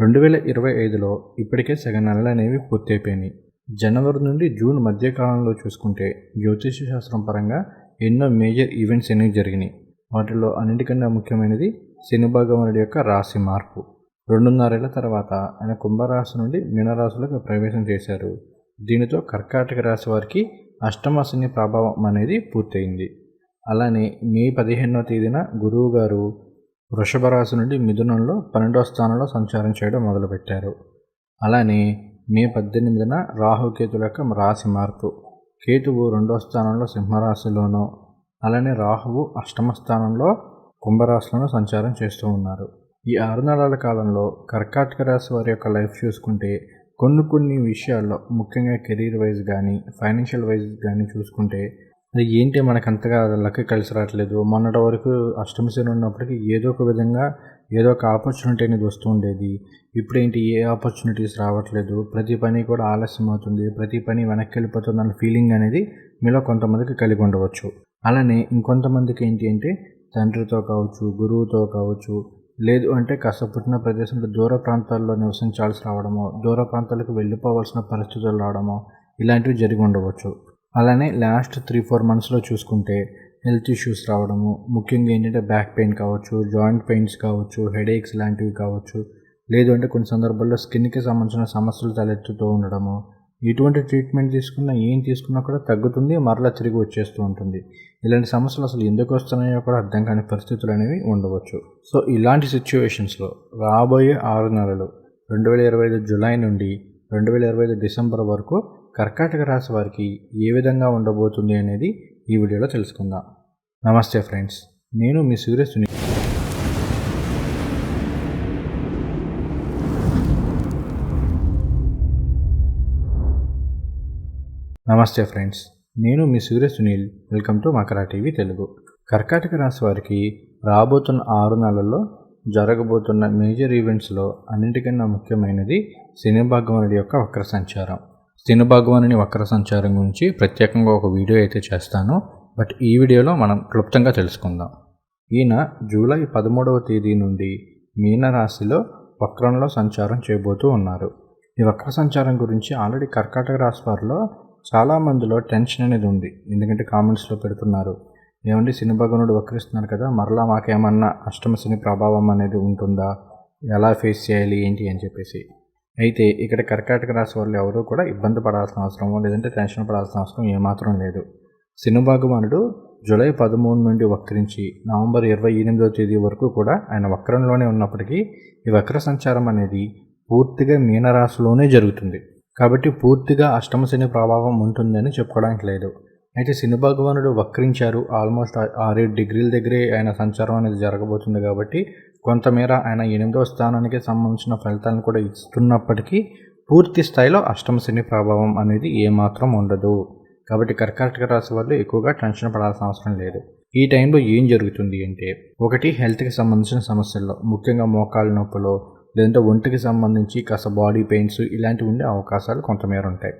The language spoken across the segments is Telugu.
రెండు వేల ఇరవై ఐదులో ఇప్పటికే సగం నెలలు అనేవి పూర్తయిపోయినాయి. జనవరి నుండి జూన్ మధ్యకాలంలో చూసుకుంటే జ్యోతిష శాస్త్రం పరంగా ఎన్నో మేజర్ ఈవెంట్స్ అనేవి జరిగినాయి. వాటిలో అన్నిటికన్నా ముఖ్యమైనది శని భగవానుడి యొక్క రాశి మార్పు. రెండున్నరేళ్ళ తర్వాత ఆయన కుంభరాశి నుండి మీనరాశిలోకి ప్రవేశం చేశారు. దీనితో కర్కాటక రాశి వారికి అష్టమాశని ప్రభావం అనేది పూర్తయింది. అలానే మే పదిహేనవ తేదీన గురువు గారు వృషభ రాశి నుండి మిథునంలో పన్నెండవ స్థానంలో సంచారం చేయడం మొదలుపెట్టారు. అలానే మే పద్దెనిమిదిన రాహుకేతుల యొక్క రాశి మార్పు. కేతువు రెండవ స్థానంలో సింహరాశిలోనూ అలానే రాహువు అష్టమ స్థానంలో కుంభరాశిలోనూ సంచారం చేస్తూ ఉన్నారు. ఈ ఆరు నెలల కాలంలో కర్కాటక రాశి వారి యొక్క లైఫ్ చూసుకుంటే కొన్ని కొన్ని విషయాల్లో ముఖ్యంగా కెరీర్ వైజ్ కానీ ఫైనాన్షియల్ వైజ్ కానీ చూసుకుంటే అది ఏంటి మనకు అంతగా లక్ కలిసి రావట్లేదు? మొన్నటి వరకు అష్టమి శని ఉన్నప్పటికీ ఏదో ఒక విధంగా ఏదో ఒక ఆపర్చునిటీ అనేది వస్తూ ఉండేది. ఇప్పుడు ఏంటి ఏ ఆపర్చునిటీస్ రావట్లేదు? ప్రతి పని కూడా ఆలస్యం అవుతుంది ప్రతి పని వెనక్కి వెళ్ళిపోతుంది అన్న ఫీలింగ్ అనేది మీలో కొంతమందికి కలిగి ఉండవచ్చు. అలానే ఇంకొంతమందికి ఏంటి అంటే తండ్రితో కావచ్చు గురువుతో కావచ్చు లేదు అంటే కాస్త పుట్టిన ప్రదేశంలో దూర ప్రాంతాల్లో నివసించాల్సి రావడమో దూర ప్రాంతాలకు వెళ్ళిపోవాల్సిన పరిస్థితులు రావడమో ఇలాంటివి జరిగి ఉండవచ్చు. అలానే లాస్ట్ త్రీ ఫోర్ మంత్స్లో చూసుకుంటే హెల్త్ ఇష్యూస్ రావడము ముఖ్యంగా ఏంటంటే బ్యాక్ పెయిన్ కావచ్చు జాయింట్ పెయిన్స్ కావచ్చు హెడేక్స్ లాంటివి కావచ్చు లేదు అంటే కొన్ని సందర్భాల్లో స్కిన్కి సంబంధించిన సమస్యలు తలెత్తుతూ ఉండడము ఎటువంటి ట్రీట్మెంట్ తీసుకున్నా ఏం తీసుకున్నా కూడా తగ్గుతుంది మరలా తిరిగి వచ్చేస్తూ ఉంటుంది. ఇలాంటి సమస్యలు అసలు ఎందుకు వస్తున్నాయో కూడా అర్థం కాని పరిస్థితులు అనేవి ఉండవచ్చు. సో ఇలాంటి సిచ్యువేషన్స్లో రాబోయే ఆరు నెలలు రెండు వేల ఇరవై ఐదు జులై నుండి రెండు వేల ఇరవై ఐదు డిసెంబర్ వరకు కర్కాటక రాశి వారికి ఏ విధంగా ఉండబోతుంది అనేది ఈ వీడియోలో తెలుసుకుందాం. నమస్తే ఫ్రెండ్స్ నేను మీ సూర్య సునీల్ నమస్తే ఫ్రెండ్స్ నేను మీ Surya Sunil welcome to Makara TV Telugu. కర్కాటక రాశి వారికి రాబోతున్న ఆరు నెలల్లో జరగబోతున్న మేజర్ ఈవెంట్స్లో అన్నింటికన్నా ముఖ్యమైనది శని భగవానుడి యొక్క వక్ర సంచారం. శని భగవానుని వక్ర సంచారం గురించి ప్రత్యేకంగా ఒక వీడియో అయితే చేస్తాను. బట్ ఈ వీడియోలో మనం క్లుప్తంగా తెలుసుకుందాం. ఈయన జూలై పదమూడవ తేదీ నుండి మీనరాశిలో వక్రంలో సంచారం చేయబోతూ ఉన్నారు. ఈ వక్ర సంచారం గురించి ఆల్రెడీ కర్కాటక రాశి వారిలో చాలా మందిలో టెన్షన్ అనేది ఉంది. ఎందుకంటే కామెంట్స్లో పెడుతున్నారు ఏమండి శని భగవానుడు వక్రిస్తున్నారు కదా మరలా మాకేమన్నా అష్టమ శని ప్రభావం అనేది ఉంటుందా? ఎలా ఫేస్ చేయాలి? ఏంటి? అని చెప్పేసి. అయితే ఇక్కడ కర్కాటక రాశి వాళ్ళు ఎవరూ కూడా ఇబ్బంది పడాల్సిన అవసరం లేదంటే టెన్షన్ పడాల్సిన అవసరం ఏమాత్రం లేదు. శని భగవానుడు జూలై పదమూడు నుండి వక్రించి నవంబర్ ఇరవై ఎనిమిదో తేదీ వరకు కూడా ఆయన వక్రంలోనే ఉన్నప్పటికీ ఈ వక్ర సంచారం అనేది పూర్తిగా మీనరాశిలోనే జరుగుతుంది. కాబట్టి పూర్తిగా అష్టమ శని ప్రభావం ఉంటుందని చెప్పుకోవడానికి లేదు. అయితే శని భగవానుడు వక్రించారు. ఆల్మోస్ట్ ఆరేడు డిగ్రీల దగ్గరే ఆయన సంచారం అనేది జరగబోతుంది కాబట్టి కొంతమేర ఆయన ఎనిమిదవ స్థానానికి సంబంధించిన ఫలితాలను కూడా ఇస్తున్నప్పటికీ పూర్తి స్థాయిలో అష్టమ శని ప్రభావం అనేది ఏమాత్రం ఉండదు. కాబట్టి కర్కాటక రాశి వాళ్ళు ఎక్కువగా టెన్షన్ పడాల్సిన అవసరం లేదు. ఈ టైంలో ఏం జరుగుతుంది అంటే ఒకటి హెల్త్కి సంబంధించిన సమస్యల్లో ముఖ్యంగా మోకాళ్ళ నొప్పులో లేదంటే ఒంటికి సంబంధించి కాస్త బాడీ పెయిన్స్ ఇలాంటివి ఉండే అవకాశాలు కొంతమేర ఉంటాయి.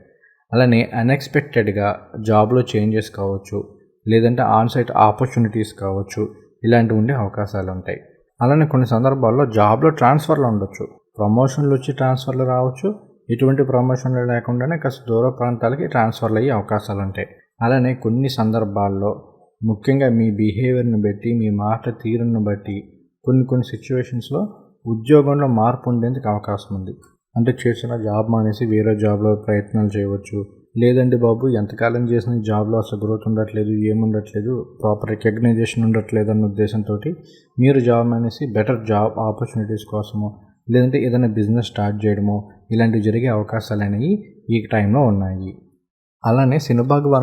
అలానే అన్ఎక్స్పెక్టెడ్గా జాబ్లో చేంజెస్ కావచ్చు లేదంటే ఆన్ సైట్ ఆపర్చునిటీస్ కావచ్చు ఇలాంటివి ఉండే అవకాశాలు ఉంటాయి. అలానే కొన్ని సందర్భాల్లో జాబ్లో ట్రాన్స్ఫర్లు ఉండొచ్చు. ప్రమోషన్లు వచ్చి ట్రాన్స్ఫర్లు రావచ్చు. ఎటువంటి ప్రమోషన్లు లేకుండానే కాస్త దూర ప్రాంతాలకి ట్రాన్స్ఫర్లు అయ్యే అవకాశాలు ఉంటాయి. అలానే కొన్ని సందర్భాల్లో ముఖ్యంగా మీ బిహేవియర్ని బట్టి మీ మాట తీరును బట్టి కొన్ని కొన్ని సిచ్యువేషన్స్లో ఉద్యోగంలో మార్పు ఉండేందుకు అవకాశం ఉంది. అంటే చేసిన జాబ్ మానేసి వేరే జాబ్లో ప్రయత్నాలు చేయవచ్చు. లేదండి బాబు ఎంతకాలం చేసిన జాబ్లో అసలు గ్రోత్ ఉండట్లేదు ఏముండట్లేదు ప్రాపర్ రికగ్నైజేషన్ ఉండట్లేదు అన్న ఉద్దేశంతో మీరు జాబ్ మానేసి బెటర్ జాబ్ ఆపర్చునిటీస్ కోసమో లేదంటే ఏదైనా బిజినెస్ స్టార్ట్ చేయడమో ఇలాంటివి జరిగే అవకాశాలు అనేవి ఈ టైంలో ఉన్నాయి. అలానే శని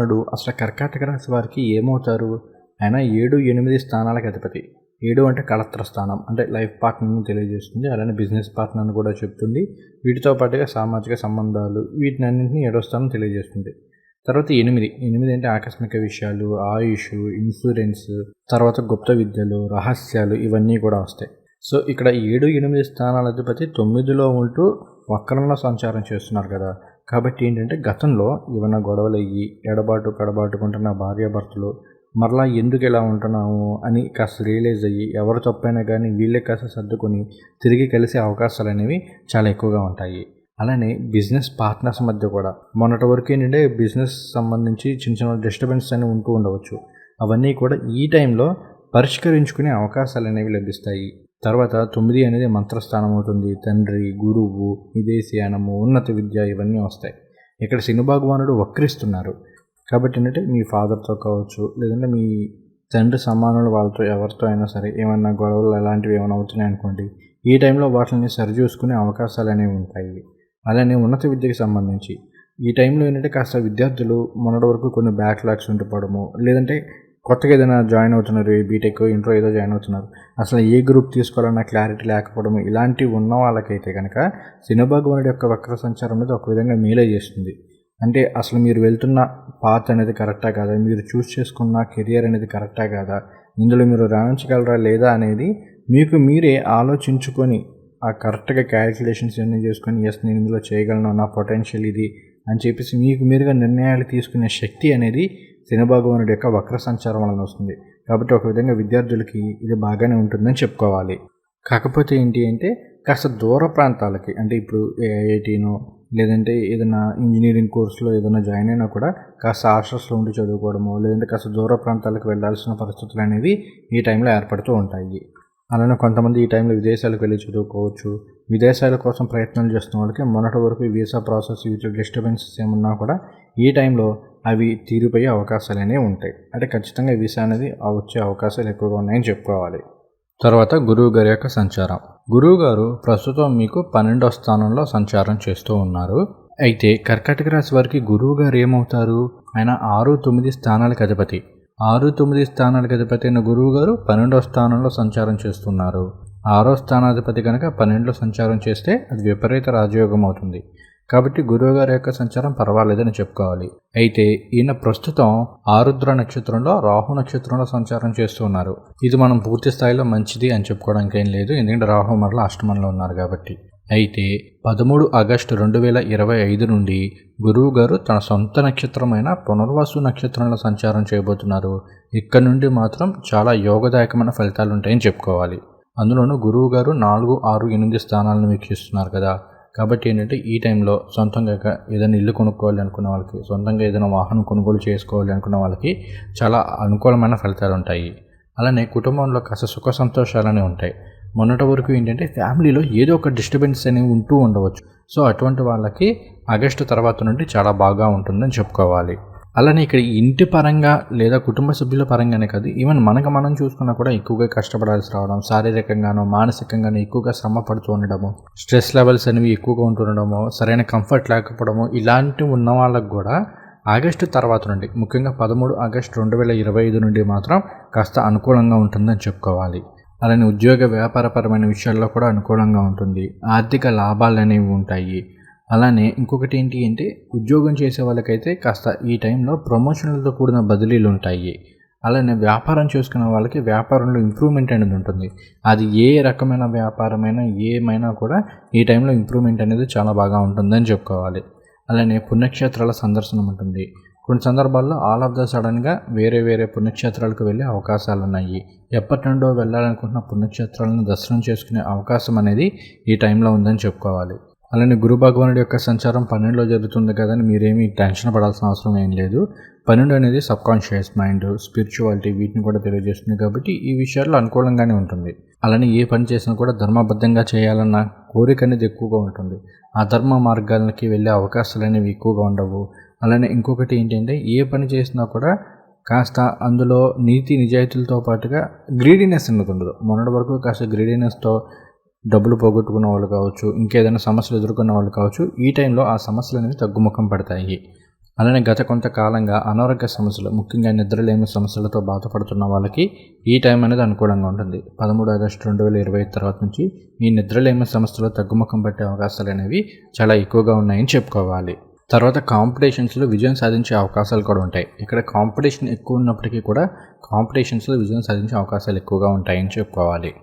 అసలు కర్కాటక రాశి వారికి ఏమవుతారు? ఆయన ఏడు ఎనిమిది స్థానాలకు అధిపతి. ఏడు అంటే కళత్ర స్థానం అంటే లైఫ్ పార్ట్నర్ని తెలియజేస్తుంది. అలానే బిజినెస్ పార్ట్నర్ని కూడా చెప్తుంది. వీటితో పాటుగా సామాజిక సంబంధాలు వీటిని అన్నింటినీ ఏడో స్థానం తెలియజేస్తుంది. తర్వాత ఎనిమిది. ఎనిమిది అంటే ఆకస్మిక విషయాలు ఆయుష్ ఇన్సూరెన్స్ తర్వాత గుప్త విద్యలు రహస్యాలు ఇవన్నీ కూడా వస్తాయి. సో ఇక్కడ ఏడు ఎనిమిది స్థానాల అధిపతి తొమ్మిదిలో ఉంటూ వక్రంలో సంచారం చేస్తున్నారు కదా. కాబట్టి ఏంటంటే గతంలో ఏమైనా గొడవలు అయ్యి ఎడబాటు కడబాటుకుంటున్న భార్యాభర్తలు మరలా ఎందుకు ఇలా ఉంటున్నాము అని కాస్త రియలైజ్ అయ్యి ఎవరు తప్పైనా కానీ వీళ్ళే కాస్త సర్దుకొని తిరిగి కలిసే అవకాశాలు అనేవి చాలా ఎక్కువగా ఉంటాయి. అలానే బిజినెస్ పార్ట్నర్స్ మధ్య కూడా మొన్నటి వరకు ఏంటంటే బిజినెస్ సంబంధించి చిన్న చిన్న డిస్టర్బెన్స్ అనేవి ఉంటూ ఉండవచ్చు. అవన్నీ కూడా ఈ టైంలో పరిష్కరించుకునే అవకాశాలు అనేవి లభిస్తాయి. తర్వాత తొమ్మిది అనేది మంత్రస్థానం అవుతుంది. తండ్రి గురువు విదేశీయానము ఉన్నత విద్య ఇవన్నీ వస్తాయి. ఇక్కడ శని భగవానుడు వక్రిస్తున్నారు. కాబట్టి ఏంటంటే మీ ఫాదర్తో కావచ్చు లేదంటే మీ తండ్రి సమానులు వాళ్ళతో ఎవరితో అయినా సరే ఏమైనా గొడవలు అలాంటివి ఏమైనా అవుతున్నాయి అనుకోండి ఈ టైంలో వాటిని సరిచూసుకునే అవకాశాలు అనేవి ఉంటాయి. అలానే ఉన్నత విద్యకి సంబంధించి ఈ టైంలో ఏంటంటే కాస్త విద్యార్థులు మొన్నటి వరకు కొన్ని బ్యాక్లాగ్స్ ఉండిపోవడము లేదంటే కొత్తగా ఏదైనా జాయిన్ అవుతున్నారు బీటెక్ ఇంట్రో ఏదో జాయిన్ అవుతున్నారు అసలు ఏ గ్రూప్ తీసుకోవాలన్న క్లారిటీ లేకపోవడం ఇలాంటివి ఉన్న వాళ్ళకైతే కనుక శనిభగవానుడి యొక్క వక్ర సంచారం అనేది ఒక విధంగా మేలే చేస్తుంది. అంటే అసలు మీరు వెళ్తున్న పాత్ అనేది కరెక్టా కాదా? మీరు చూస్ చేసుకున్న కెరియర్ అనేది కరెక్టా కాదా? ఇందులో మీరు రాణించగలరా లేదా అనేది మీకు మీరే ఆలోచించుకొని ఆ కరెక్ట్గా క్యాలిక్యులేషన్స్ అన్నీ చేసుకొని ఎస్ నేను ఇందులో చేయగలను నా పొటెన్షియల్ ఇది అని చెప్పేసి మీకు మీరుగా నిర్ణయాలు తీసుకునే శక్తి అనేది శనిభగవానుడి యొక్క వక్ర సంచారం వలన వస్తుంది. కాబట్టి ఒక విధంగా విద్యార్థులకి ఇది బాగానే ఉంటుందని చెప్పుకోవాలి. కాకపోతే ఏంటి అంటే కాస్త దూర ప్రాంతాలకి అంటే ఇప్పుడు ఐఐటీనో లేదంటే ఏదైనా ఇంజనీరింగ్ కోర్సులో ఏదైనా జాయిన్ అయినా కూడా కాస్త హాస్టల్స్లో ఉండి చదువుకోవడము లేదంటే కాస్త దూర ప్రాంతాలకు వెళ్ళాల్సిన పరిస్థితులు అనేవి ఈ టైంలో ఏర్పడుతూ ఉంటాయి. అలానే కొంతమంది ఈ టైంలో విదేశాలకు వెళ్ళి చదువుకోవచ్చు. విదేశాల కోసం ప్రయత్నాలు చేస్తున్న వాళ్ళకి మొన్నటి వరకు వీసా ప్రాసెస్ వీటిలో డిస్టర్బెన్సెస్ ఏమున్నా కూడా ఈ టైంలో అవి తీరిపోయే అవకాశాలు అనేవి ఉంటాయి. అంటే ఖచ్చితంగా వీసా అనేది వచ్చే అవకాశాలు ఎక్కువగా ఉన్నాయని చెప్పుకోవాలి. తర్వాత గురువు గారి యొక్క సంచారం. గురువు గారు ప్రస్తుతం మీకు పన్నెండో స్థానంలో సంచారం చేస్తూ ఉన్నారు. అయితే కర్కటక రాశి వారికి గురువు గారు ఏమవుతారు? ఆయన ఆరు తొమ్మిది స్థానాలకు అధిపతి. ఆరు తొమ్మిది స్థానాలకు అధిపతి అయిన గురువు గారు పన్నెండో స్థానంలో సంచారం చేస్తున్నారు. ఆరో స్థానాధిపతి కనుక పన్నెండులో సంచారం చేస్తే అది విపరీత రాజయోగం అవుతుంది. కాబట్టి గురువుగారి యొక్క సంచారం పర్వాలేదని చెప్పుకోవాలి. అయితే ఈయన ప్రస్తుతం ఆరుద్ర నక్షత్రంలో రాహు నక్షత్రంలో సంచారం చేస్తూ ఉన్నారు. ఇది మనం పూర్తి స్థాయిలో మంచిది అని చెప్పుకోవడానికి ఏం లేదు. ఎందుకంటే రాహు మరల అష్టమంలో ఉన్నారు కాబట్టి. అయితే పదమూడు ఆగస్టు రెండు వేల ఇరవై ఐదు నుండి గురువు గారు తన సొంత నక్షత్రమైన పునర్వాసు నక్షత్రంలో సంచారం చేయబోతున్నారు. ఇక్కడ నుండి మాత్రం చాలా యోగదాయకమైన ఫలితాలు ఉంటాయని చెప్పుకోవాలి. అందులోనూ గురువు గారు నాలుగు ఆరు ఎనిమిది స్థానాలను వీక్షిస్తున్నారు కదా. కాబట్టి ఏంటంటే ఈ టైంలో సొంతంగా ఏదైనా ఇల్లు కొనుక్కోవాలి అనుకున్న వాళ్ళకి సొంతంగా ఏదైనా వాహనం కొనుగోలు చేసుకోవాలి అనుకున్న వాళ్ళకి చాలా అనుకూలమైన ఫలితాలు ఉంటాయి. అలానే కుటుంబంలో కాస్త సుఖ సంతోషాలనే ఉంటాయి. మొన్నటి వరకు ఏంటంటే ఫ్యామిలీలో ఏదో ఒక డిస్టర్బెన్స్ అనేవి ఉంటూ ఉండవచ్చు. సో అటువంటి వాళ్ళకి ఆగస్టు తర్వాత నుండి చాలా బాగా ఉంటుందని చెప్పుకోవాలి. అలానే ఇక్కడ ఇంటి పరంగా లేదా కుటుంబ సభ్యుల పరంగానే కాదు ఈవెన్ మనకు మనం చూసుకున్నా కూడా ఎక్కువగా కష్టపడాల్సి రావడం శారీరకంగానో మానసికంగానో ఎక్కువగా శ్రమ పడుతూ ఉండడము స్ట్రెస్ లెవెల్స్ అనేవి ఎక్కువగా ఉంటుండడము సరైన కంఫర్ట్ లేకపోవడము ఇలాంటివి ఉన్న వాళ్ళకు కూడా ఆగస్టు తర్వాత నుండి ముఖ్యంగా పదమూడు ఆగస్టు రెండు వేల ఇరవై ఐదు నుండి మాత్రం కాస్త అనుకూలంగా ఉంటుందని చెప్పుకోవాలి. అలానే ఉద్యోగ వ్యాపారపరమైన విషయాల్లో కూడా అనుకూలంగా ఉంటుంది. ఆర్థిక లాభాలు అనేవి ఉంటాయి. అలానే ఇంకొకటి ఏంటి అంటే ఉద్యోగం చేసే వాళ్ళకైతే కాస్త ఈ టైంలో ప్రమోషన్లతో కూడిన బదిలీలు ఉంటాయి. అలానే వ్యాపారం చేసుకునే వాళ్ళకి వ్యాపారంలో ఇంప్రూవ్మెంట్ అనేది ఉంటుంది. అది ఏ రకమైన వ్యాపారమైనా ఏమైనా కూడా ఈ టైంలో ఇంప్రూవ్మెంట్ అనేది చాలా బాగా ఉంటుందని చెప్పుకోవాలి. అలానే పుణ్యక్షేత్రాల సందర్శనం ఉంటుంది. కొన్ని సందర్భాల్లో ఆల్ ఆఫ్ ద సడన్గా వేరే వేరే పుణ్యక్షేత్రాలకు వెళ్ళే అవకాశాలు ఉన్నాయి. ఎప్పటి నుండో వెళ్ళాలనుకుంటున్న పుణ్యక్షేత్రాలను దర్శనం చేసుకునే అవకాశం అనేది ఈ టైంలో ఉందని చెప్పుకోవాలి. అలానే గురు భగవానుడి యొక్క సంచారం పన్నెండులో జరుగుతుంది కదని మీరేమీ టెన్షన్ పడాల్సిన అవసరం ఏం లేదు. పన్నెండు అనేది సబ్ కాన్షియస్ మైండ్ స్పిరిచువాలిటీ వీటిని కూడా తెలియజేస్తుంది కాబట్టి ఈ విషయాల్లో అనుకూలంగానే ఉంటుంది. అలానే ఏ పని చేసినా కూడా ధర్మబద్ధంగా చేయాలన్న కోరిక అనేది ఎక్కువగా ఉంటుంది. ఆ ధర్మ మార్గాలకి వెళ్ళే అవకాశాలు అనేవి ఎక్కువగా ఉండవు. అలానే ఇంకొకటి ఏంటంటే ఏ పని చేసినా కూడా కాస్త అందులో నీతి నిజాయితీలతో పాటుగా గ్రీడీనెస్ అనేది ఉండదు. మొన్నటి వరకు కాస్త గ్రీడీనెస్తో డబ్బులు పోగొట్టుకున్న వాళ్ళు కావచ్చు ఇంకేదైనా సమస్యలు ఎదుర్కొన్న వాళ్ళు కావచ్చు ఈ టైంలో ఆ సమస్యలు అనేవి తగ్గుముఖం పడతాయి. అలానే గత కొంతకాలంగా అనారోగ్య సమస్యలు ముఖ్యంగా నిద్రలేమి సమస్యలతో బాధపడుతున్న వాళ్ళకి ఈ టైం అనేది అనుకూలంగా ఉంటుంది. పదమూడు ఆగస్టు రెండు వేల ఇరవై తర్వాత నుంచి ఈ నిద్రలేమి సమస్యలు తగ్గుముఖం పట్టే అవకాశాలు అనేవి చాలా ఎక్కువగా ఉన్నాయని చెప్పుకోవాలి. తర్వాత కాంపిటీషన్స్లో విజయం సాధించే అవకాశాలు కూడా ఉంటాయి. ఇక్కడ కాంపిటీషన్ ఎక్కువ ఉన్నప్పటికీ కూడా కాంపిటీషన్స్లో విజయం సాధించే అవకాశాలు ఎక్కువగా ఉంటాయని చెప్పుకోవాలి.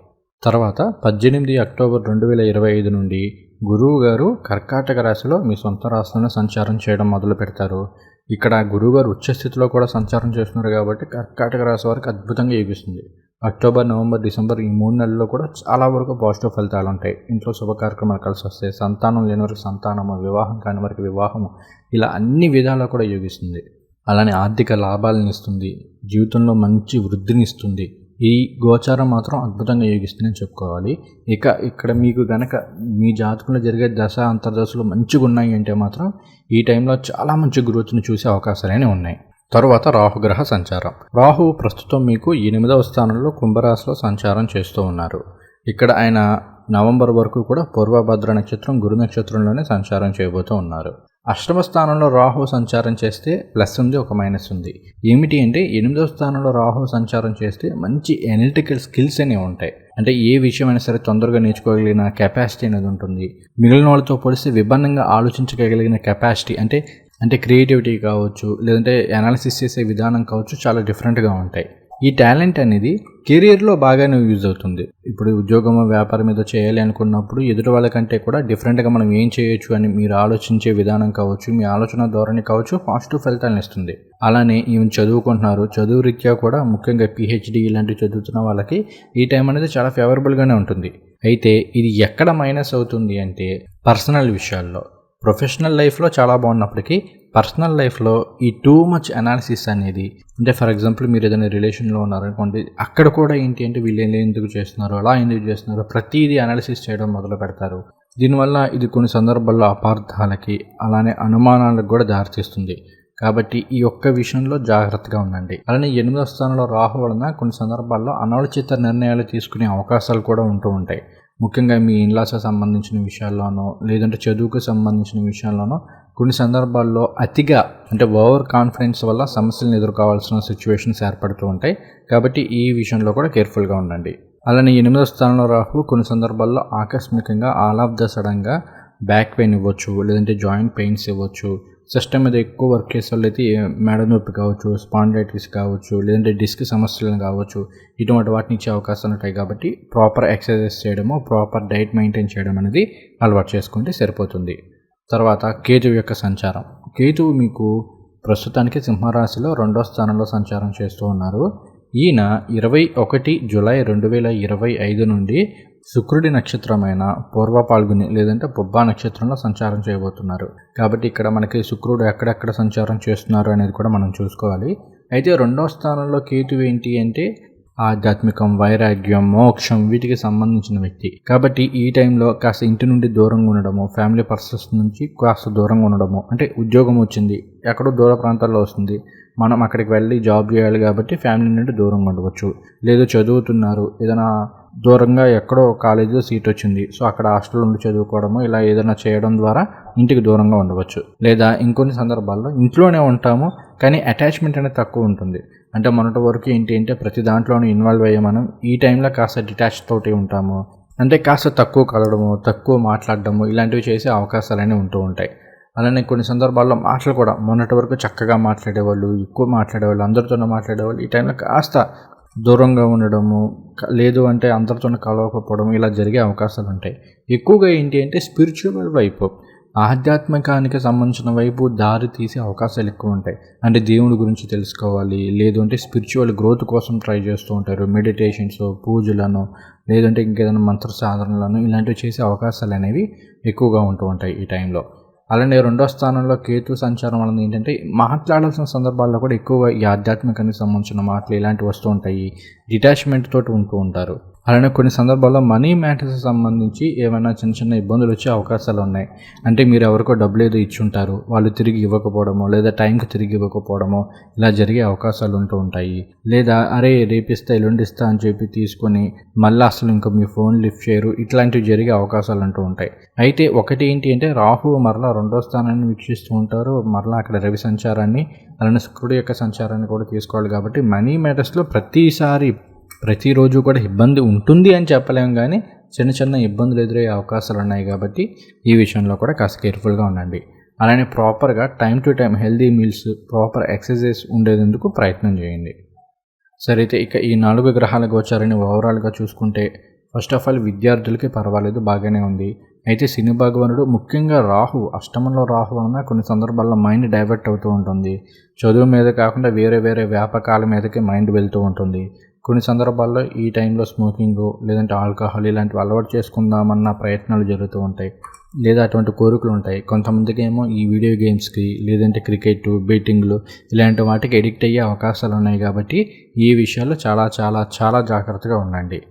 తర్వాత పద్దెనిమిది అక్టోబర్ రెండు వేల ఇరవై ఐదు నుండి గురువు గారు కర్కాటక రాశిలో మీ సొంత రాశిలోనే సంచారం చేయడం మొదలు పెడతారు. ఇక్కడ గురువుగారు ఉచ్చస్థితిలో కూడా సంచారం చేస్తున్నారు కాబట్టి కర్కాటక రాశి వారికి అద్భుతంగా ఇవ్విస్తుంది అక్టోబర్ నవంబర్ డిసెంబర్ ఈ మూడు నెలల్లో కూడా చాలా వరకు పాజిటివ్ ఫలితాలు ఉంటాయి. ఇంట్లో శుభ కార్యక్రమాలు కలిసి వస్తాయి సంతానం లేని వారికి సంతానము వివాహం కాని వారికి వివాహము ఇలా అన్ని విధాలా కూడా యోగిస్తుంది అలానే ఆర్థిక లాభాలను ఇస్తుంది. జీవితంలో మంచి వృద్ధిని ఇస్తుంది. ఈ గోచారం మాత్రం అద్భుతంగా యోగిస్తుందని చెప్పుకోవాలి. ఇక ఇక్కడ మీకు గనక మీ జాతకంలో జరిగే దశ అంతర్దశలు మంచిగా ఉన్నాయి అంటే మాత్రం ఈ టైంలో చాలా మంచి గ్రోత్ని చూసే అవకాశాలనే ఉన్నాయి. తరువాత రాహుగ్రహ సంచారం. రాహువు ప్రస్తుతం మీకు ఎనిమిదవ స్థానంలో కుంభరాశిలో సంచారం చేస్తూ ఉన్నారు. ఇక్కడ ఆయన నవంబర్ వరకు కూడా పూర్వభద్ర నక్షత్రం గురు నక్షత్రంలోనే సంచారం చేయబోతూ ఉన్నారు. అష్టమ స్థానంలో రాహు సంచారం చేస్తే ప్లస్ ఉంది ఒక మైనస్ ఉంది. ఏమిటి అంటే ఎనిమిదవ స్థానంలో రాహు సంచారం చేస్తే మంచి ఎనలిటికల్ స్కిల్స్ అనేవి ఉంటాయి. అంటే ఏ విషయమైనా సరే తొందరగా నేర్చుకోగలిగిన కెపాసిటీ అనేది ఉంటుంది. మిగిలిన వాళ్ళతో పోలిస్తే విభిన్నంగా ఆలోచించగలిగిన కెపాసిటీ అంటే అంటే క్రియేటివిటీ కావచ్చు లేదంటే అనాలిసిస్ చేసే విధానం కావచ్చు చాలా డిఫరెంట్గా ఉంటాయి. ఈ టాలెంట్ అనేది కెరియర్లో బాగానే యూజ్ అవుతుంది. ఇప్పుడు ఉద్యోగం వ్యాపారం మీద చేయాలి అనుకున్నప్పుడు ఎదుటి వాళ్ళకంటే కూడా డిఫరెంట్గా మనం ఏం చేయొచ్చు అని మీరు ఆలోచించే విధానం కావచ్చు మీ ఆలోచన ధోరణి కావచ్చు పాజిటివ్ ఫలితాలను ఇస్తుంది. అలానే ఈమె చదువుకుంటున్నారు. చదువు రీత్యా కూడా ముఖ్యంగా పిహెచ్డి ఇలాంటివి చదువుతున్న వాళ్ళకి ఈ టైం అనేది చాలా ఫేవరబుల్గానే ఉంటుంది. అయితే ఇది ఎక్కడ మైనస్ అవుతుంది అంటే పర్సనల్ విషయాల్లో. ప్రొఫెషనల్ లైఫ్లో చాలా బాగున్నప్పటికీ పర్సనల్ లైఫ్లో ఈ టూ మచ్ అనాలిసిస్ అనేది అంటే ఫర్ ఎగ్జాంపుల్ మీరు ఏదైనా రిలేషన్లో ఉన్నారనుకోండి అక్కడ కూడా ఏంటి అంటే వీళ్ళు ఎందుకు చేస్తున్నారు అలా ఎందుకు చేస్తున్నారు ప్రతిదీ అనాలిసిస్ చేయడం మొదలు పెడతారు. దీనివల్ల ఇది కొన్ని సందర్భాల్లో అపార్థాలకి అలానే అనుమానాలకు కూడా దారితీస్తుంది. కాబట్టి ఈ ఒక్క విషయంలో జాగ్రత్తగా ఉండండి. అలానే ఎనిమిదో స్థానంలో రాహు వలన కొన్ని సందర్భాల్లో అనాలోచిత నిర్ణయాలు తీసుకునే అవకాశాలు కూడా ఉంటూ ఉంటాయి. ముఖ్యంగా మీ ఇన్లాస సంబంధించిన విషయాల్లోనో లేదంటే చదువుకు సంబంధించిన విషయాల్లోనో కొన్ని సందర్భాల్లో అతిగా అంటే ఓవర్ కాన్ఫిడెన్స్ వల్ల సమస్యలను ఎదుర్కోవాల్సిన సిచ్యువేషన్స్ ఏర్పడుతూ ఉంటాయి. కాబట్టి ఈ విషయంలో కూడా కేర్ఫుల్గా ఉండండి. అలానే ఎనిమిదో స్థానంలో రాహు కొన్ని సందర్భాల్లో ఆకస్మికంగా ఆల్ ఆఫ్ ద సడన్గా బ్యాక్ పెయిన్ ఇవ్వచ్చు లేదంటే జాయింట్ పెయిన్స్ ఇవ్వచ్చు. సిస్టమ్ మీద ఎక్కువ వర్క్ చేసే వాళ్ళు అయితే మెడ నొప్పి కావచ్చు స్పాండైటిస్ కావచ్చు లేదంటే డిస్క్ సమస్యలను కావచ్చు. ఇటువంటి వాటిని ఇచ్చే అవకాశాలు ఉంటాయి కాబట్టి ప్రాపర్ ఎక్సర్సైజ్ చేయడము ప్రాపర్ డైట్ మెయింటైన్ చేయడం అనేది అలవాటు చేసుకుంటే సరిపోతుంది. తర్వాత కేతువు యొక్క సంచారం. కేతువు మీకు ప్రస్తుతానికి సింహరాశిలో రెండో స్థానంలో సంచారం చేస్తూ ఉన్నారు. ఈయన ఇరవై ఒకటి జూలై రెండు వేల ఇరవై ఐదు నుండి శుక్రుడి నక్షత్రమైన పూర్వ పాల్గొని లేదంటే పుబ్బా నక్షత్రంలో సంచారం చేయబోతున్నారు. కాబట్టి ఇక్కడ మనకి శుక్రుడు ఎక్కడెక్కడ సంచారం చేస్తున్నారు అనేది కూడా మనం చూసుకోవాలి. అయితే రెండో స్థానంలో కేతు ఏంటి అంటే ఆధ్యాత్మికం వైరాగ్యం మోక్షం వీటికి సంబంధించిన వ్యక్తి. కాబట్టి ఈ టైంలో కాస్త ఇంటి నుండి దూరంగా ఉండడము ఫ్యామిలీ పర్సన్స్ నుంచి కాస్త దూరంగా ఉండడము అంటే ఉద్యోగం వచ్చింది ఎక్కడో దూర ప్రాంతాల్లో వస్తుంది మనం అక్కడికి వెళ్ళి జాబ్ చేయాలి కాబట్టి ఫ్యామిలీ నుండి దూరంగా ఉండవచ్చు. లేదు చదువుతున్నారు ఏదైనా దూరంగా ఎక్కడో కాలేజీలో సీట్ వచ్చింది సో అక్కడ హాస్టల్ నుండి చదువుకోవడము ఇలా ఏదైనా చేయడం ద్వారా ఇంటికి దూరంగా ఉండవచ్చు. లేదా ఇంకొన్ని సందర్భాల్లో ఇంట్లోనే ఉంటాము కానీ అటాచ్మెంట్ అనేది తక్కువ ఉంటుంది. అంటే మొన్నటి వరకు ఏంటి అంటే ప్రతి దాంట్లోనూ ఇన్వాల్వ్ అయ్యే మనం ఈ టైంలో కాస్త డిటాచ్ తోటి ఉంటాము. అంటే కాస్త తక్కువ కలవడము తక్కువ మాట్లాడడము ఇలాంటివి చేసే అవకాశాలన్నీ ఉంటూ ఉంటాయి. అలానే కొన్ని సందర్భాల్లో మాటలు కూడా మొన్నటి వరకు చక్కగా మాట్లాడేవాళ్ళు ఎక్కువ మాట్లాడేవాళ్ళు అందరితోనూ మాట్లాడేవాళ్ళు ఈ టైంలో కాస్త దూరంగా ఉండడము లేదు అంటే అందరితో కలవకపోవడం ఇలా జరిగే అవకాశాలు ఉంటాయి. ఎక్కువగా ఏంటి అంటే స్పిరిచువల్ వైపు ఆధ్యాత్మికానికి సంబంధించిన వైపు దారి తీసే అవకాశాలు ఎక్కువ ఉంటాయి. అంటే దేవుడి గురించి తెలుసుకోవాలి లేదంటే స్పిరిచువల్ గ్రోత్ కోసం ట్రై చేస్తూ ఉంటారు. మెడిటేషన్స్ పూజలను లేదంటే ఇంకేదైనా మంత్ర సాధనలను ఇలాంటివి చేసే అవకాశాలు అనేవి ఎక్కువగా ఉంటూ ఉంటాయి ఈ టైంలో అలానే రెండో స్థానంలో కేతు సంచారం వలన ఏంటంటే మాట్లాడాల్సిన సందర్భాల్లో కూడా ఎక్కువగా ఈ ఆధ్యాత్మికానికి సంబంధించిన మాటలు ఇలాంటివి వస్తూ ఉంటాయి. డిటాచ్మెంట్ తోటి ఉంటూ ఉంటారు. అలానే కొన్ని సందర్భాల్లో మనీ మ్యాటర్స్ సంబంధించి ఏమైనా చిన్న చిన్న ఇబ్బందులు వచ్చే అవకాశాలు ఉన్నాయి. అంటే మీరు ఎవరికో డబ్బులు ఏదో ఇచ్చుంటారు. వాళ్ళు తిరిగి ఇవ్వకపోవడమో లేదా టైంకి తిరిగి ఇవ్వకపోవడమో ఇలా జరిగే అవకాశాలు ఉంటూ ఉంటాయి. లేదా అరే రేపిస్తా ఎల్లుండిస్తా అని చెప్పి తీసుకొని మళ్ళీ అసలు ఇంకా మీ ఫోన్ లిఫ్ట్ చేయరు. ఇట్లాంటివి జరిగే అవకాశాలు అంటూ ఉంటాయి. అయితే ఒకటి ఏంటి అంటే రాహు మరలా రెండో స్థానాన్ని వీక్షిస్తూ ఉంటారు. మరలా అక్కడ రవి సంచారాన్ని అలానే శుక్రుడు యొక్క సంచారాన్ని కూడా తీసుకోవాలి. కాబట్టి మనీ మ్యాటర్స్లో ప్రతిసారి ప్రతిరోజు కూడా ఇబ్బంది ఉంటుంది అని చెప్పలేము కానీ చిన్న చిన్న ఇబ్బందులు ఎదురయ్యే అవకాశాలు ఉన్నాయి కాబట్టి ఈ విషయంలో కూడా కాస్త కేర్ఫుల్గా ఉండండి. అలానే ప్రాపర్గా time to time healthy meals proper exercise ఉండేందుకు ప్రయత్నం చేయండి. సరే అయితే ఇక ఈ నాలుగు గ్రహాల గోచారాన్ని ఓవరాల్గా చూసుకుంటే ఫస్ట్ ఆఫ్ ఆల్ విద్యార్థులకి పర్వాలేదు బాగానే ఉంది. అయితే శని భగవానుడు ముఖ్యంగా రాహు అష్టమంలో రాహు వలన కొన్ని సందర్భాల్లో మైండ్ డైవర్ట్ అవుతూ ఉంటుంది. చదువు మీద కాకుండా వేరే వేరే వ్యాపకాల మీదకి మైండ్ వెళ్తూ ఉంటుంది. కొన్ని సందర్భాల్లో ఈ టైంలో స్మోకింగ్ లేదంటే ఆల్కహాల్ ఇలాంటివి అలవాటు చేసుకుందామన్న ప్రయత్నాలు జరుగుతూ ఉంటాయి. లేదా అటువంటి కోరికలు ఉంటాయి. కొంతమందికి ఏమో ఈ వీడియో గేమ్స్కి లేదంటే క్రికెట్ బెట్టింగ్లు ఇలాంటి వాటికి ఎడిక్ట్ అయ్యే అవకాశాలు ఉన్నాయి కాబట్టి ఈ విషయాల్లో చాలా చాలా చాలా జాగ్రత్తగా ఉండండి.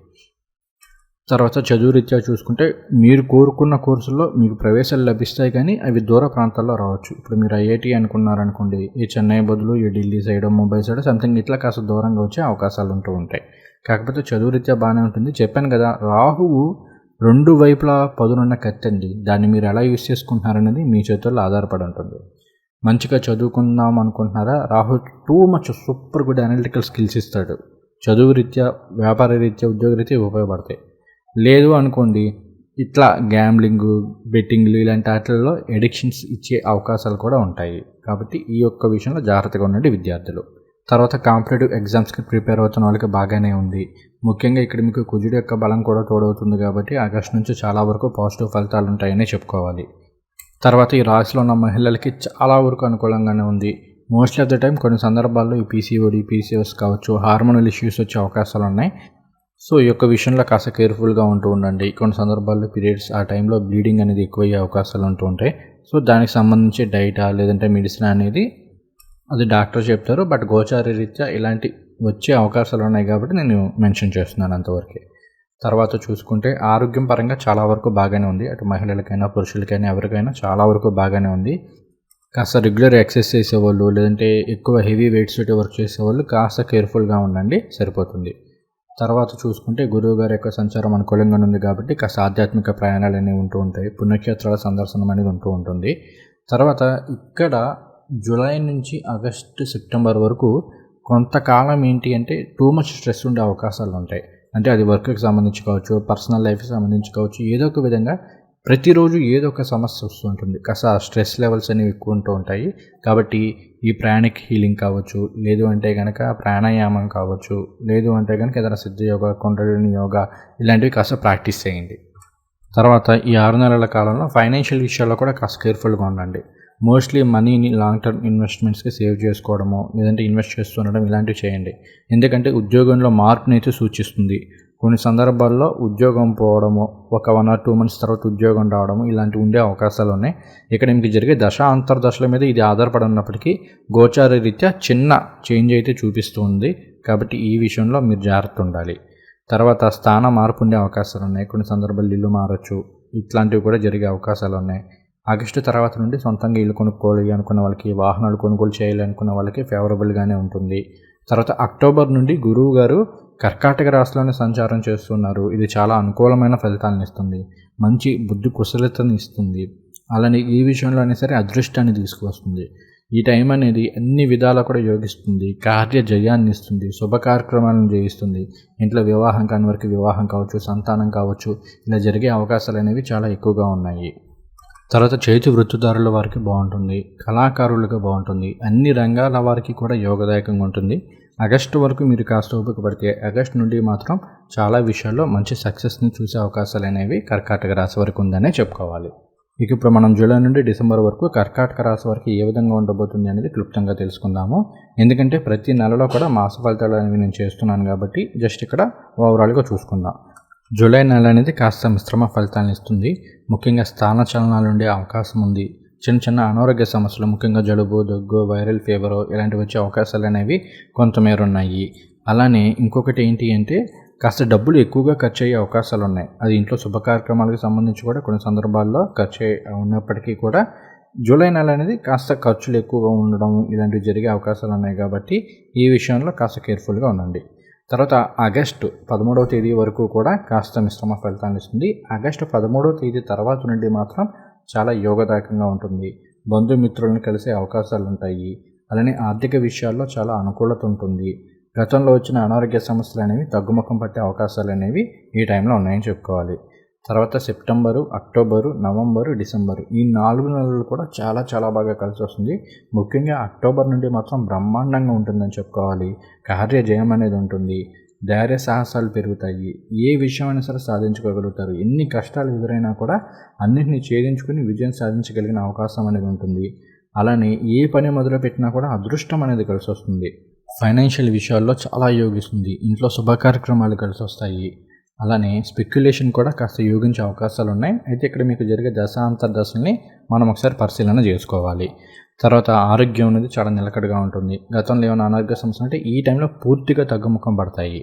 తర్వాత చదువు రీత్యా చూసుకుంటే మీరు కోరుకున్న కోర్సుల్లో మీకు ప్రవేశాలు లభిస్తాయి కానీ అవి దూర ప్రాంతాల్లో రావచ్చు. ఇప్పుడు మీరు ఐఐటి అనుకున్నారనుకోండి ఈ చెన్నై బదులు ఈ Delhi side Mumbai side something ఇట్లా కాస్త దూరంగా వచ్చే అవకాశాలు ఉంటూ ఉంటాయి. కాకపోతే చదువు రీత్యా బాగానే ఉంటుంది. చెప్పాను కదా రాహువు రెండు వైపులా పదునున్న కత్తండి దాన్ని మీరు ఎలా యూస్ చేసుకుంటున్నారనేది మీ చేతుల్లో ఆధారపడి ఉంటుంది. మంచిగా చదువుకుందాం అనుకుంటున్నారా? Rahu too much super good analytical skills ఇస్తాడు. చదువు రీత్యా వ్యాపార రీత్యా ఉద్యోగ రీత్యా ఉపయోగపడతాయి. లేదు అనుకోండి ఇట్లా గ్యాంబ్లింగ్ బెట్టింగ్లు ఇలాంటి వాటిల్లో ఎడిక్షన్స్ ఇచ్చే అవకాశాలు కూడా ఉంటాయి. కాబట్టి ఈ యొక్క విషయంలో జాగ్రత్తగా ఉండండి విద్యార్థులు. తర్వాత కాంపిటేటివ్ ఎగ్జామ్స్కి ప్రిపేర్ అవుతున్న వాళ్ళకి బాగానే ఉంది. ముఖ్యంగా ఇక్కడ మీకు కుజుడు యొక్క బలం కూడా తోడవుతుంది కాబట్టి ఆగస్టు నుంచి చాలా వరకు పాజిటివ్ ఫలితాలు ఉంటాయని చెప్పుకోవాలి. తర్వాత ఈ రాశిలో ఉన్న మహిళలకి చాలా వరకు అనుకూలంగానే ఉంది. మోస్ట్ ఆఫ్ ద టైం కొన్ని సందర్భాల్లో ఈ పీసీఓడి పీసీఎస్ కావచ్చు హార్మోనల్ ఇష్యూస్ వచ్చే అవకాశాలు ఉన్నాయి. సో ఈ యొక్క విషయంలో కాస్త కేర్ఫుల్గా ఉంటూ ఉండండి. కొన్ని సందర్భాల్లో పీరియడ్స్ ఆ టైంలో బ్లీడింగ్ అనేది ఎక్కువయ్యే అవకాశాలు ఉంటూ ఉంటాయి. సో దానికి సంబంధించి డైటా లేదంటే మెడిసిన్ అనేది అది డాక్టర్ చెప్తారు. బట్ గోచార రీత్యా ఇలాంటి వచ్చే అవకాశాలు ఉన్నాయి కాబట్టి నేను మెన్షన్ చేస్తున్నాను అంతవరకు. తర్వాత చూసుకుంటే ఆరోగ్యం పరంగా చాలా వరకు బాగానే ఉంది. అటు మహిళలకైనా పురుషులకైనా ఎవరికైనా చాలా వరకు బాగానే ఉంది. కాస్త రెగ్యులర్ ఎక్సర్సైజ్ చేసేవాళ్ళు లేదంటే ఎక్కువ హెవీ వెయిట్స్ వర్క్ చేసేవాళ్ళు కాస్త కేర్ఫుల్గా ఉండండి. సరిపోతుంది. తర్వాత చూసుకుంటే గురువు గారి యొక్క సంచారం అనుకూలంగా ఉంది కాబట్టి కాస్త ఆధ్యాత్మిక ప్రయాణాలు అనేవి ఉంటూ ఉంటాయి. పుణ్యక్షేత్రాల సందర్శనం అనేది ఉంటూ ఉంటుంది. తర్వాత ఇక్కడ జూలై నుంచి ఆగస్టు సెప్టెంబర్ వరకు కొంతకాలం ఏంటి అంటే టూ మచ్ స్ట్రెస్ ఉండే అవకాశాలు ఉంటాయి. అంటే అది వర్క్కి సంబంధించి కావచ్చు పర్సనల్ లైఫ్కి సంబంధించి కావచ్చు ఏదో ఒక విధంగా ప్రతిరోజు ఏదో ఒక సమస్య వస్తుంటుంది. కాస్త స్ట్రెస్ లెవెల్స్ అనేవి ఎక్కువ ఉంటూ ఉంటాయి. కాబట్టి ఈ ప్రాణిక్ హీలింగ్ కావచ్చు లేదు అంటే కనుక ప్రాణాయామం కావచ్చు లేదు అంటే కనుక ఏదైనా సిద్ధ యోగా కొండలిని యోగా ఇలాంటివి కాస్త ప్రాక్టీస్ చేయండి. తర్వాత ఈ ఆరు నెలల కాలంలో ఫైనాన్షియల్ విషయాల్లో కూడా కాస్త కేర్ఫుల్గా ఉండండి. మోస్ట్లీ మనీని లాంగ్ టర్మ్ ఇన్వెస్ట్మెంట్స్కి సేవ్ చేసుకోవడము లేదంటే ఇన్వెస్ట్ చేస్తుండడం ఇలాంటివి చేయండి. ఎందుకంటే ఉద్యోగంలో మార్పునైతే సూచిస్తుంది. కొన్ని సందర్భాల్లో ఉద్యోగం పోవడము ఒక వన్ ఆర్ టూ మంత్స్ తర్వాత ఉద్యోగం రావడము ఇలాంటివి ఉండే అవకాశాలు ఉన్నాయి. ఇక్కడ మీకు జరిగే దశ అంతర్దశల మీద ఇది ఆధారపడి ఉన్నప్పటికీ గోచార రీత్యా చిన్న చేంజ్ అయితే చూపిస్తూ ఉంది. కాబట్టి ఈ విషయంలో మీరు జాగ్రత్త ఉండాలి. తర్వాత స్థాన మార్పు ఉండే అవకాశాలు ఉన్నాయి. కొన్ని సందర్భాల్లో ఇల్లు మారచ్చు. ఇట్లాంటివి కూడా జరిగే అవకాశాలు ఉన్నాయి. ఆగస్టు తర్వాత నుండి సొంతంగా ఇల్లు కొనుక్కోవాలి అనుకున్న వాళ్ళకి వాహనాలు కొనుగోలు చేయాలి అనుకున్న వాళ్ళకి ఫేవరబుల్గానే ఉంటుంది. తర్వాత అక్టోబర్ నుండి గురువు గారు కర్కాటక రాశిలోనే సంచారం చేస్తున్నారు. ఇది చాలా అనుకూలమైన ఫలితాలను ఇస్తుంది. మంచి బుద్ధి కుశలతను ఇస్తుంది. అలానే ఈ విషయంలో అయినా సరే అదృష్టాన్ని తీసుకువస్తుంది. ఈ టైం అనేది అన్ని విధాలా కూడా యోగిస్తుంది. కార్య జయాన్ని ఇస్తుంది. శుభ కార్యక్రమాలను చేయిస్తుంది ఇంట్లో వివాహం కాని వరకు వివాహం కావచ్చు సంతానం కావచ్చు ఇలా జరిగే అవకాశాలు అనేవి చాలా ఎక్కువగా ఉన్నాయి. తర్వాత చేతి వృత్తిదారుల వారికి బాగుంటుంది. కళాకారులకు బాగుంటుంది. అన్ని రంగాల వారికి కూడా యోగదాయకంగా ఉంటుంది. ఆగస్టు వరకు మీరు కాస్త ఉపయోగపడితే పడితే ఆగస్టు నుండి మాత్రం చాలా విషయాల్లో మంచి సక్సెస్ని చూసే అవకాశాలు అనేవి కర్కాటక రాశి వరకు ఉందనే చెప్పుకోవాలి. ఇక ఇప్పుడు మనం జూలై నుండి డిసెంబర్ వరకు కర్కాటక రాశి వరకు ఏ విధంగా ఉండబోతుంది అనేది క్లుప్తంగా తెలుసుకుందాము. ఎందుకంటే ప్రతి నెలలో కూడా మాస ఫలితాలు అనేవి నేను చేస్తున్నాను కాబట్టి జస్ట్ ఇక్కడ ఓవరాల్గా చూసుకుందాం. జూలై నెల అనేది కాస్త మిశ్రమ ఫలితాలను ఇస్తుంది. ముఖ్యంగా స్థాన చలనాలు ఉండే అవకాశం ఉంది. చిన్న చిన్న అనారోగ్య సమస్యలు ముఖ్యంగా జలుబు దగ్గు వైరల్ ఫీవర్ ఇలాంటివి వచ్చే అవకాశాలు అనేవి కొంతమేర ఉన్నాయి అలానే ఇంకొకటి ఏంటి అంటే కాస్త డబ్బులు ఎక్కువగా ఖర్చు అయ్యే అవకాశాలు ఉన్నాయి. అది ఇంట్లో శుభ కార్యక్రమాలకు సంబంధించి కూడా కొన్ని సందర్భాల్లో ఖర్చు ఉన్నప్పటికీ కూడా జూలై నెల అనేది కాస్త ఖర్చులు ఎక్కువగా ఉండడం ఇలాంటివి జరిగే అవకాశాలు ఉన్నాయి కాబట్టి ఈ విషయంలో కాస్త కేర్ఫుల్గా ఉండండి. తర్వాత ఆగస్టు పదమూడవ తేదీ వరకు కూడా కాస్త మిశ్రమ ఫలితాన్ని ఇస్తుంది. ఆగస్టు పదమూడవ తేదీ తర్వాత నుండి మాత్రం చాలా యోగదాయకంగా ఉంటుంది. బంధుమిత్రులను కలిసే అవకాశాలు ఉంటాయి అలానే ఆర్థిక విషయాల్లో చాలా అనుకూలత ఉంటుంది. గతంలో వచ్చిన అనారోగ్య సమస్యలు అనేవి తగ్గుముఖం పట్టే అవకాశాలు అనేవి ఈ టైంలో ఉన్నాయని చెప్పుకోవాలి. తర్వాత సెప్టెంబరు అక్టోబరు నవంబరు డిసెంబరు ఈ నాలుగు నెలలు కూడా చాలా చాలా బాగా కలిసి వస్తుంది ముఖ్యంగా అక్టోబర్ నుండి మాత్రం బ్రహ్మాండంగా ఉంటుందని చెప్పుకోవాలి. కార్య జయం అనేది ఉంటుంది. ధైర్య సాహసాలు పెరుగుతాయి. ఏ విషయమైనా సరే సాధించుకోగలుగుతారు. ఎన్ని కష్టాలు ఎదురైనా కూడా అన్నింటినీ ఛేదించుకుని విజయం సాధించగలిగిన అవకాశం అనేది ఉంటుంది. అలానే ఏ పని మొదలుపెట్టినా కూడా అదృష్టం అనేది కలిసి వస్తుంది ఫైనాన్షియల్ విషయాల్లో చాలా యోగిస్తుంది. ఇంట్లో శుభ కార్యక్రమాలు కలిసి వస్తాయి అలానే స్పెక్యులేషన్ కూడా కాస్త యోగించే అవకాశాలు ఉన్నాయి అయితే ఇక్కడ మీకు జరిగే దశాంతర దశల్ని మనం ఒకసారి పరిశీలన చేసుకోవాలి. తర్వాత ఆరోగ్యం అనేది చాలా నిలకడగా ఉంటుంది. గతంలో ఏమైనా అనారోగ్య సమస్యలు అంటే ఈ టైంలో పూర్తిగా తగ్గుముఖం పడతాయి.